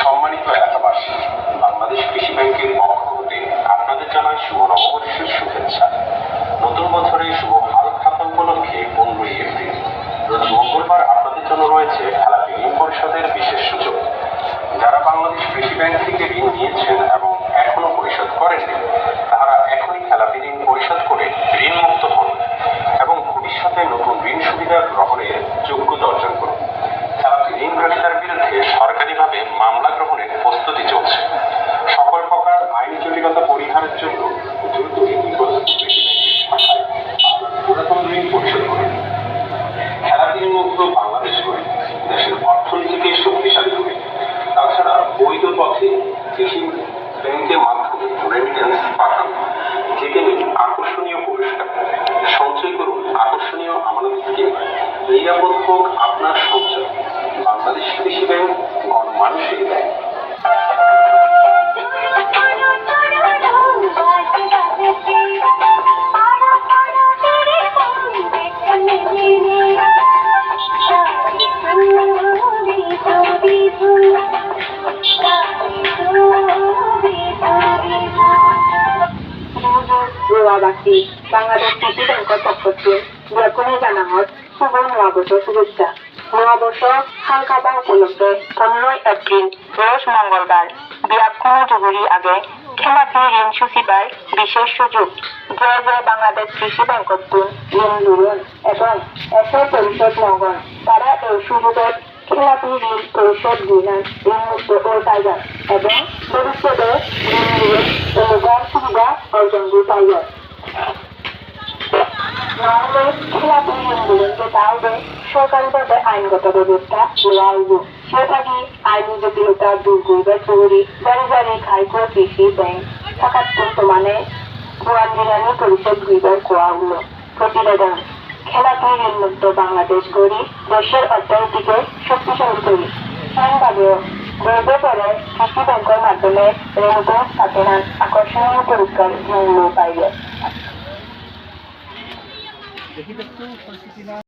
সম্মানিত আপনাদের জানাই শুভ নববর্ষের শুভেচ্ছা। নতুন বছরে শুভ হাল খাতা উপলক্ষে মঙ্গলবার আপনাদের জন্য রয়েছে খেলাপি ঋণ পরিষদের বিশেষ সুযোগ। যারা বাংলাদেশ কৃষি ব্যাংক থেকে ঋণ নিয়েছেন এবং এখনও পরিশোধ করেননি, তারা এখনই খেলাপি ঋণ পরিশোধ করে ঋণ মুক্ত হন এবং ভবিষ্যতে নতুন ঋণ সুবিধা গ্রহণের যোগ্যতা অর্জন করুন ঋণ গ্রহীতার বিরুদ্ধে সরকারিভাবে মামলা গ্রহণের নিরাপদ হোক আপনার গোয়াবাসী বাংলাদেশ কৃষি ব্যাংকৰ পক্ষতে ব্যাকুণে জানা হত শুভ নৱবৰ্ষৰ শুভেচ্ছা। নৱবৰ্ষ হাল কাবা উপলক্ষে পনেরোই এপ্রিল, রোজ মঙ্গলবার ব্যাকুণ জরুরি আগে খেলাপি ঋণ সূচিবার বিশেষ সুযোগ। জয় জয় বাংলাদেশ কৃষি ব্যাংকতুন ঋণ লুরন এবং এসব পরিষদ নগর তারা এই সুযোগের খেলাপি ঋণ পরিশোধ ঋণ মুক্ত ও টাইগার এবং ভবিষ্যতে ঋণ লুরন অনুদান সুবিধা অর্জন টাইগার নাহলে খেলাপি ঋণগুলোকে তাহলে সরকারিভাবে আইনগত ব্যবস্থা নেওয়া হইব সেটাকে আইনি জটিলতা দূর করিবার জরুরি বাড়ি বাড়ি খাইকো কৃষি ব্যাংক থাকার বর্তমানে কোরআন বিরানি পরিষদ হইবার কোয়া হলো প্রতিবেদন খেলাপি ঋণমুক্ত বাংলাদেশ গড়ি দেশের অর্থনীতিকে শক্তিশালী করি আইনভাবেও গর্ব করে কৃষি ব্যাংকের মাধ্যমে নেন আকর্ষণীয় পুরস্কার মূল্য পাইবে দেখি একটু পরিস্থিতি না